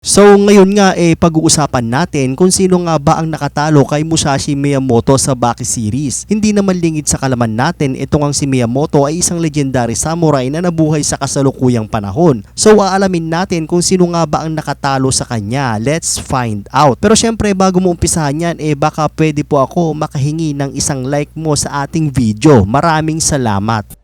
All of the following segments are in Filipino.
So ngayon nga eh pag-uusapan natin kung sino nga ba ang nakatalo kay Musashi Miyamoto sa Baki series. Hindi naman lingid sa kalaman natin itong ang si Miyamoto ay isang legendary samurai na nabuhay sa kasalukuyang panahon. So aalamin natin kung sino nga ba ang nakatalo sa kanya. Let's find out. Pero syempre bago mo umpisahan yan eh baka pwede po ako makahingi ng isang like mo sa ating video. Maraming salamat.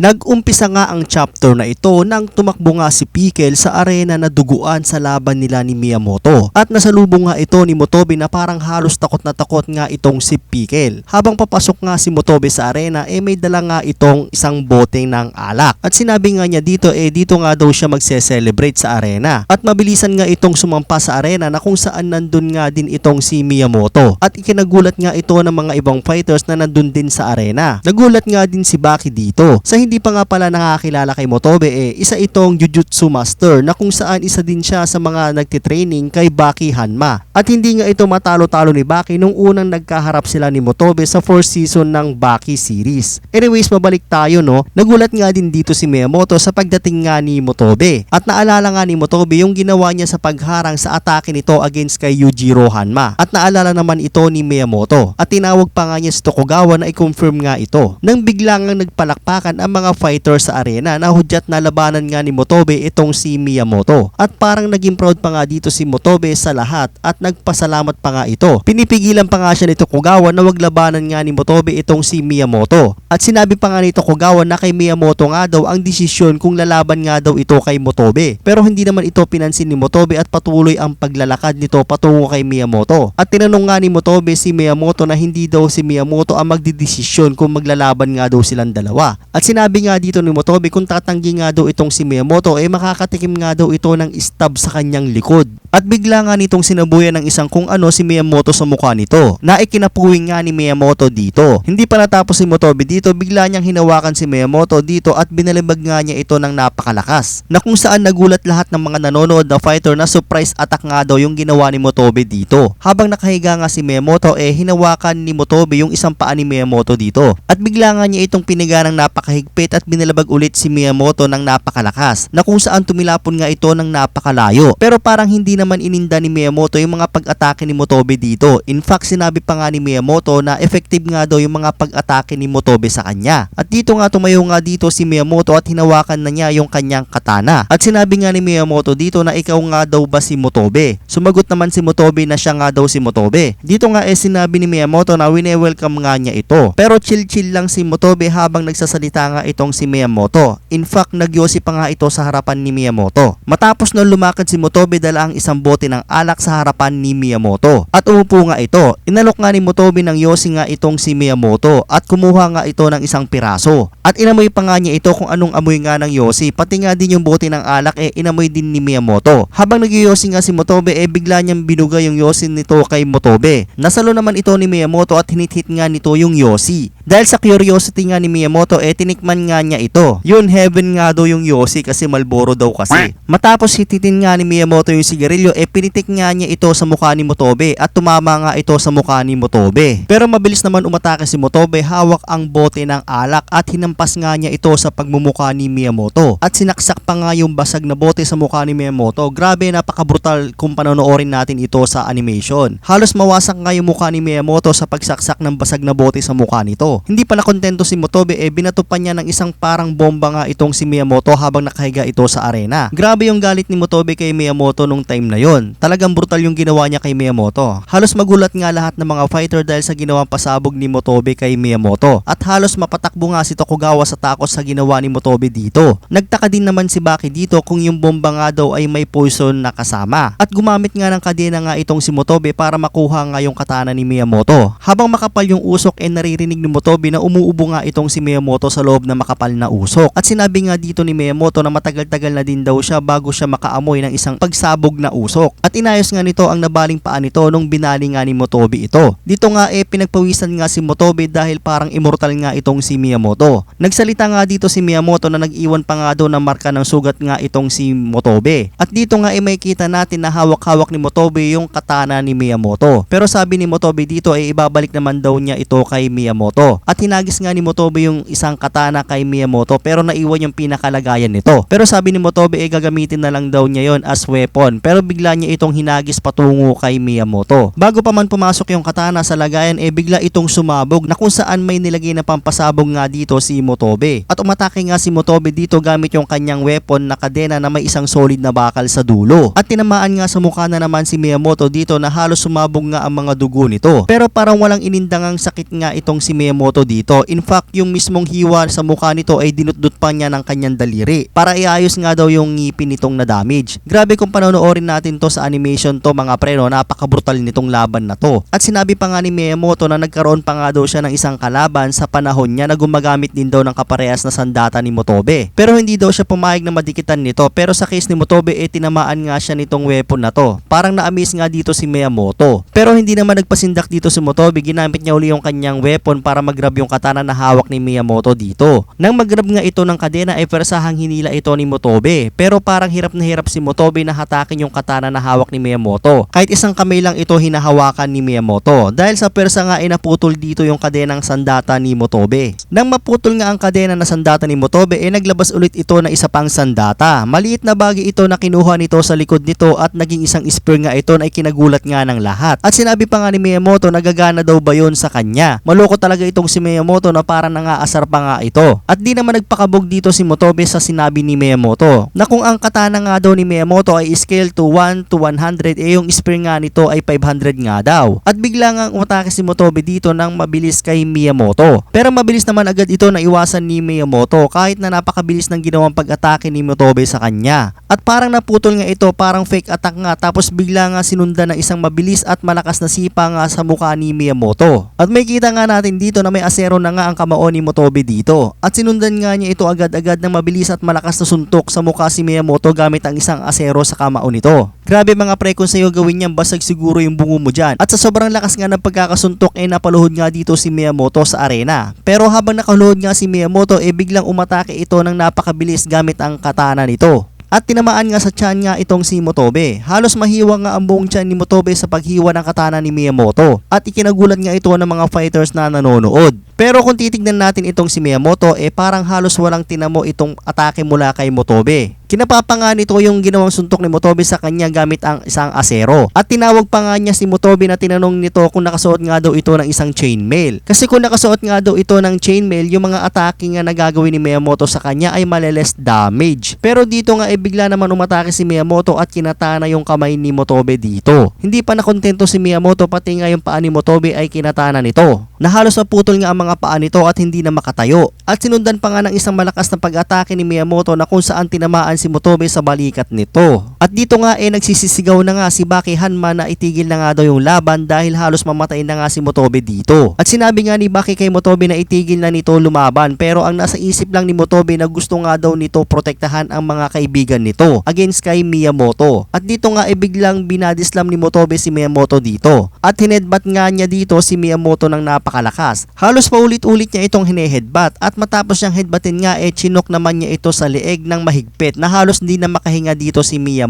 Nag-umpisa nga ang chapter na ito nang tumakbo nga si Pickle sa arena na duguan sa laban nila ni Miyamoto. At nasalubong nga ito ni Motobe na parang halos takot na takot nga itong si Pickle. Habang papasok nga si Motobe sa arena eh may dala nga itong isang bote ng alak. At sinabi nga niya dito eh dito nga daw siya magse-celebrate sa arena. At mabilisan nga itong sumampa sa arena na kung saan nandun nga din itong si Miyamoto. At ikinagulat nga ito ng mga ibang fighters na nandun din sa arena. Nagulat nga din si Baki dito. Sa hindi pa nga pala nakakilala kay Motobe eh, isa itong Jujutsu Master na kung saan isa din siya sa mga nagtitraining kay Baki Hanma. At hindi nga ito matalo-talo ni Baki nung unang nagkaharap sila ni Motobe sa first season ng Baki series. Anyways, mabalik tayo no. Nagulat nga din dito si Miyamoto sa pagdating nga ni Motobe. At naalala nga ni Motobe yung ginawa niya sa pagharang sa atake nito against kay Yujiro Hanma. At naalala naman ito ni Miyamoto. At tinawag pa nga niya si Tokugawa na i-confirm nga ito. Nang bigla nga nagpalakpakan ang mga fighter sa arena na hudyat na labanan nga ni Motobe itong si Miyamoto. At parang naging proud pa nga dito si Motobe sa lahat at nagpasalamat pa nga ito. Pinipigilan pa nga siya ni Tokugawa na wag labanan nga ni Motobe itong si Miyamoto. At sinabi pa nga ni Tokugawa na kay Miyamoto nga daw ang desisyon kung lalaban nga daw ito kay Motobe. Pero hindi naman ito pinansin ni Motobe at patuloy ang paglalakad nito patungo kay Miyamoto. At tinanong nga ni Motobe si Miyamoto na hindi daw si Miyamoto ang magdidesisyon kung maglalaban nga daw silang dalawa. At sinabi nga dito ni Motobe kung tatanggi nga daw itong si Miyamoto eh makakatikim nga daw ito ng stab sa kanyang likod. At bigla nga nitong sinabuyan ng isang kung ano si Miyamoto sa mukha nito na ikinapuwing nga ni Miyamoto dito. Hindi pa natapos si Motobe dito bigla niyang hinawakan si Miyamoto dito at binalibag nga niya ito ng napakalakas na kung saan nagulat lahat ng mga nanonood na fighter na surprise attack nga daw yung ginawa ni Motobe dito. Habang nakahiga nga si Miyamoto eh hinawakan ni Motobe yung isang paa ni Miyamoto dito. At bigla nga niya itong piniga ng napakahigpit at binalabag ulit si Miyamoto ng napakalakas na kung saan tumilapon nga ito ng napakalayo. Pero parang hindi naman ininda ni Miyamoto yung mga pag-atake ni Motobe dito. In fact, sinabi pa nga ni Miyamoto na effective nga daw yung mga pag-atake ni Motobe sa kanya. At dito nga tumayo nga dito si Miyamoto at hinawakan na niya yung kanyang katana. At sinabi nga ni Miyamoto dito na ikaw nga daw ba si Motobe? Sumagot naman si Motobe na siya nga daw si Motobe. Dito nga eh sinabi ni Miyamoto na wine-welcome nga niya ito. Pero chill-chill lang si Motobe habang nagsasalita nga itong si Miyamoto. In fact, nagyosi pa nga ito sa harapan ni Miyamoto. Matapos nung lumakad si Motobe dala ang isang bote ng alak sa harapan ni Miyamoto. At umupo nga ito. Inalok nga ni Motobe ng yosi nga itong si Miyamoto at kumuha nga ito ng isang piraso. At inamoy pa nga niya ito kung anong amoy nga ng yosi. Pati nga din yung bote ng alak eh inamoy din ni Miyamoto. Habang nagyosi nga si Motobe eh bigla niyang binuga yung yosi nito kay Motobe. Nasalo naman ito ni Miyamoto at hinit-hit nga nito yung yosi. Dahil sa curiosity nga ni Miyamoto eh tinikman nga niya ito. Yun heaven nga daw yung yosi kasi Malboro daw kasi. Matapos hititin nga ni Miyamoto yung sigarilyo eh pinitik nga niya ito sa mukha ni Motobe at tumama nga ito sa mukha ni Motobe. Pero mabilis naman umatake si Motobe hawak ang bote ng alak at hinampas nga niya ito sa pagmumukha ni Miyamoto. At sinaksak pa nga yung basag na bote sa mukha ni Miyamoto. Grabe napaka-brutal kung panonoorin natin ito sa animation. Halos mawasak nga yung mukha ni Miyamoto sa pagsaksak ng basag na bote sa mukha nito. Hindi pala kontento si Motobe eh binato pa niya ng isang parang bomba nga itong si Miyamoto habang nakahiga ito sa arena. Grabe yung galit ni Motobe kay Miyamoto nung time na yon. Talagang brutal yung ginawa niya kay Miyamoto. Halos magulat nga lahat ng mga fighter dahil sa ginawang pasabog ni Motobe kay Miyamoto. At halos mapatakbo nga si Tokugawa sa takot sa ginawa ni Motobe dito. Nagtaka din naman si Baki dito kung yung bomba nga daw ay may poison na kasama. At gumamit nga ng kadena nga itong si Motobe para makuha nga yung katana ni Miyamoto. Habang makapal yung usok ay naririnig ni Motobe na umuubo nga itong si Miyamoto sa loob na makapal na usok. At sinabi nga dito ni Miyamoto na matagal-tagal na din daw siya bago siya makaamoy ng isang pagsabog na usok. At inayos nga nito ang nabaling paa nito nung binali nga ni Motobe ito. Dito nga eh pinagpawisan nga si Motobe dahil parang immortal nga itong si Miyamoto. Nagsalita nga dito si Miyamoto na nag-iwan pa nga daw ng marka ng sugat nga itong si Motobe. At dito nga eh may kita natin na hawak-hawak ni Motobe yung katana ni Miyamoto. Pero sabi ni Motobe dito ay ibabalik naman daw niya ito kay Miyamoto. At hinagis nga ni Motobe yung isang katana katana kay Miyamoto pero naiwan yung pinakalagayan nito. Pero sabi ni Motobe eh gagamitin na lang daw niya yon as weapon pero bigla niya itong hinagis patungo kay Miyamoto. Bago pa man pumasok yung katana sa lagayan eh bigla itong sumabog na kung saan may nilagay na pampasabog nga dito si Motobe. At umatake nga si Motobe dito gamit yung kanyang weapon na kadena na may isang solid na bakal sa dulo. At tinamaan nga sa mukha na naman si Miyamoto dito na halos sumabog nga ang mga dugo nito. Pero parang walang inindangang sakit nga itong si Miyamoto dito. In fact, yung mismong hiwa sa mukha nito ay dinutdut pa niya ng kanyang daliri para iayos nga daw yung ngipin nitong na damage. Grabe kung panonoorin natin to sa animation to mga pre no, napaka-brutal nitong laban na to. At sinabi pa nga ni Miyamoto na nagkaroon pa nga daw siya ng isang kalaban sa panahon niya na gumagamit din daw ng kaparehas na sandata ni Motobe. Pero hindi daw siya pumayag na madikitan nito pero sa case ni Motobe eh tinamaan nga siya nitong weapon na to. Parang na-amaze nga dito si Miyamoto. Pero hindi naman nagpasindak dito si Motobe, ginamit niya uli yung kanyang weapon para mag-grab yung katana na hawak ni Miyamoto dito. Nang mag-grab nga ito ng kadena ay persahang hinila ito ni Motobe. Pero parang hirap na hirap si Motobe na hatakin yung katana na hawak ni Miyamoto. Kahit isang kamay lang ito hinahawakan ni Miyamoto. Dahil sa persa nga ay naputol dito yung kadenang sandata ni Motobe. Nang maputol nga ang kadena na sandata ni Motobe ay naglabas ulit ito na isa pang sandata. Maliit na bagay ito na kinuha nito sa likod nito at naging isang spear nga ito na ikinagulat nga ng lahat. At sinabi pa nga ni Miyamoto nagagana daw ba yun sa kanya. Maloko talaga itong si Miyamoto na parang nangaasar pa nga ito. At di naman nagpakabog dito si Motobe sa sinabi ni Miyamoto na kung ang katana nga daw ni Miyamoto ay scale to 1 to 100 eh yung spear nga nito ay 500 nga daw. At bigla nga umatake si Motobe dito ng mabilis kay Miyamoto. Pero mabilis naman agad ito na iwasan ni Miyamoto kahit na napakabilis ng ginawang pag-atake ni Motobe sa kanya. At parang naputol nga ito parang fake attack nga tapos bigla nga sinundan ng isang mabilis at malakas na sipa nga sa mukha ni Miyamoto. At may kita nga natin dito na may asero na nga ang kamao ni Motobe dito. At sinundan nga niya ito agad-agad ng mabilis at malakas na suntok sa mukha si Miyamoto gamit ang isang asero sa kamao nito. Grabe mga pre kung sa'yo gawin niyan basag siguro yung bungo mo dyan. At sa sobrang lakas nga ng pagkakasuntok eh napaluhod nga dito si Miyamoto sa arena. Pero habang nakaluhod nga si Miyamoto eh biglang umatake ito ng napakabilis gamit ang katana nito. At tinamaan nga sa tiyan nga itong si Motobe. Halos mahiwa nga ang buong tiyan ni Motobe sa paghiwa ng katana ni Miyamoto. At ikinagulat nga ito ng mga fighters na nanonood. Pero kung titignan natin itong si Miyamoto, eh parang halos walang tinamo itong atake mula kay Motobe. Kinapapa nga nito yung ginawang suntok ni Motobe sa kanya gamit ang isang asero. At tinawag pa nga niya si Motobe na tinanong nito kung nakasuot nga daw ito ng isang chainmail. Kasi kung nakasuot nga daw ito ng chainmail, yung mga atake nga na ni Miyamoto sa kanya ay maleles damage. Pero dito nga eh bigla naman umatake si Miyamoto at kinatana yung kamay ni Motobe dito. Hindi pa nakontento si Miyamoto pati nga yung paa ni Motobe ay kinatana nito. Na halos naputol nga ang mga paa nito at hindi na makatayo. At sinundan pa nga ng isang malakas na pag-atake ni Miyamoto na kung saan tinamaan si Motobe sa balikat nito. At dito nga eh nagsisisigaw na nga si Baki Hanma na itigil na nga daw yung laban dahil halos mamatay na nga si Motobe dito. At sinabi nga ni Baki kay Motobe na itigil na nito lumaban pero ang nasa isip lang ni Motobe na gusto nga daw nito protektahan ang mga kaibigan nito against kay Miyamoto. At dito nga eh biglang binadislam ni Motobe si Miyamoto dito. At hinedbat nga niya dito si Miyamoto ng napakalakas. Halos paulit-ulit niya itong hinehedbat at matapos siyang headbatin nga eh chinok naman niya ito sa leeg ng mahigpit na halos hindi na makahinga dito si Miyamoto.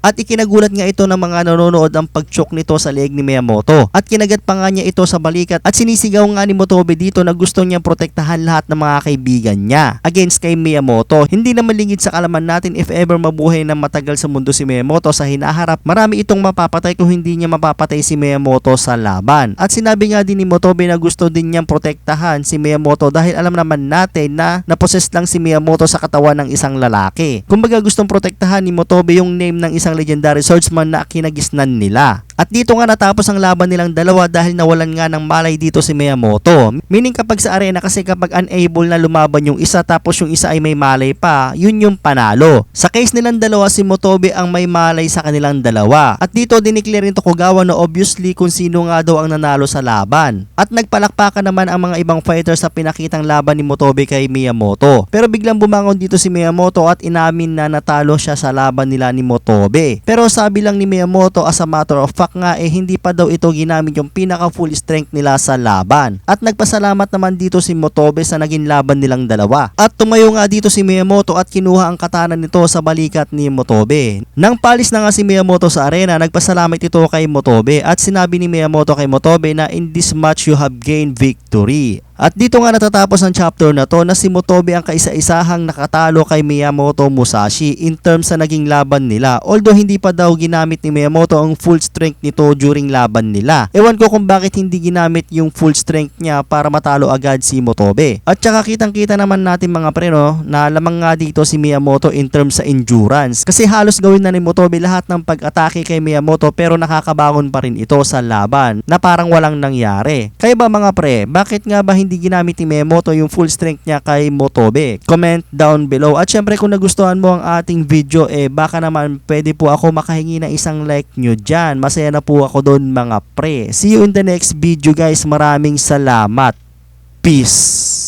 At ikinagulat nga ito ng mga nanonood ang pagchok nito sa leeg ni Miyamoto. At kinagat pa nga niya ito sa balikat at sinisigaw nga ni Motobe dito na gusto niyang protektahan lahat ng mga kaibigan niya against kay Miyamoto. Hindi na malingid sa kalaman natin if ever mabuhay na matagal sa mundo si Miyamoto sa hinaharap. Marami itong mapapatay kung hindi niya mapapatay si Miyamoto sa laban. At sinabi nga din ni Motobe na gusto din niyang protektahan si Miyamoto dahil alam naman natin na naposes lang si Miyamoto sa katawan ng isang lalaki. Kumbaga gustong protektahan ni Motobe yung name ng isang legendary swordsman na kinagisnan nila. At dito nga natapos ang laban nilang dalawa dahil nawalan nga ng malay dito si Miyamoto. Meaning kapag sa arena kasi kapag unable na lumaban yung isa tapos yung isa ay may malay pa, yun yung panalo. Sa case nilang dalawa si Motobe ang may malay sa kanilang dalawa. At dito diniklear ni Tokugawa na obviously kung sino nga daw ang nanalo sa laban. At nagpalakpakan naman ang mga ibang fighters sa pinakitang laban ni Motobe kay Miyamoto. Pero biglang bumangon dito si Miyamoto at inamin na natalo siya sa laban nila ni Motobe. Pero sabi lang ni Miyamoto as a matter of fact nga eh hindi pa daw ito ginamit yung pinaka full strength nila sa laban. At nagpasalamat naman dito si Motobe sa naging laban nilang dalawa. At tumayo nga dito si Miyamoto at kinuha ang katana nito sa balikat ni Motobe. Nang palis na nga si Miyamoto sa arena, nagpasalamat ito kay Motobe at sinabi ni Miyamoto kay Motobe na in this match you have gained victory. At dito nga natatapos ang chapter na to na si Motobe ang kaisa-isahang nakatalo kay Miyamoto Musashi in terms sa naging laban nila. Although hindi pa daw ginamit ni Miyamoto ang full strength nito during laban nila. Ewan ko kung bakit hindi ginamit yung full strength niya para matalo agad si Motobe. At saka kitang kita naman natin mga pre no, na lamang nga dito si Miyamoto in terms sa endurance. Kasi halos gawin na ni Motobe lahat ng pag-atake kay Miyamoto pero nakakabangon pa rin ito sa laban na parang walang nangyari. Kaya ba mga pre, bakit nga ba hindi ginamit ni Miyamoto yung full strength niya kay Motobe? Comment down below. At syempre kung nagustuhan mo ang ating video eh baka naman pwede po ako makahingi ng isang like nyo dyan. Masaya na po ako doon mga pre. See you in the next video guys. Maraming salamat. Peace.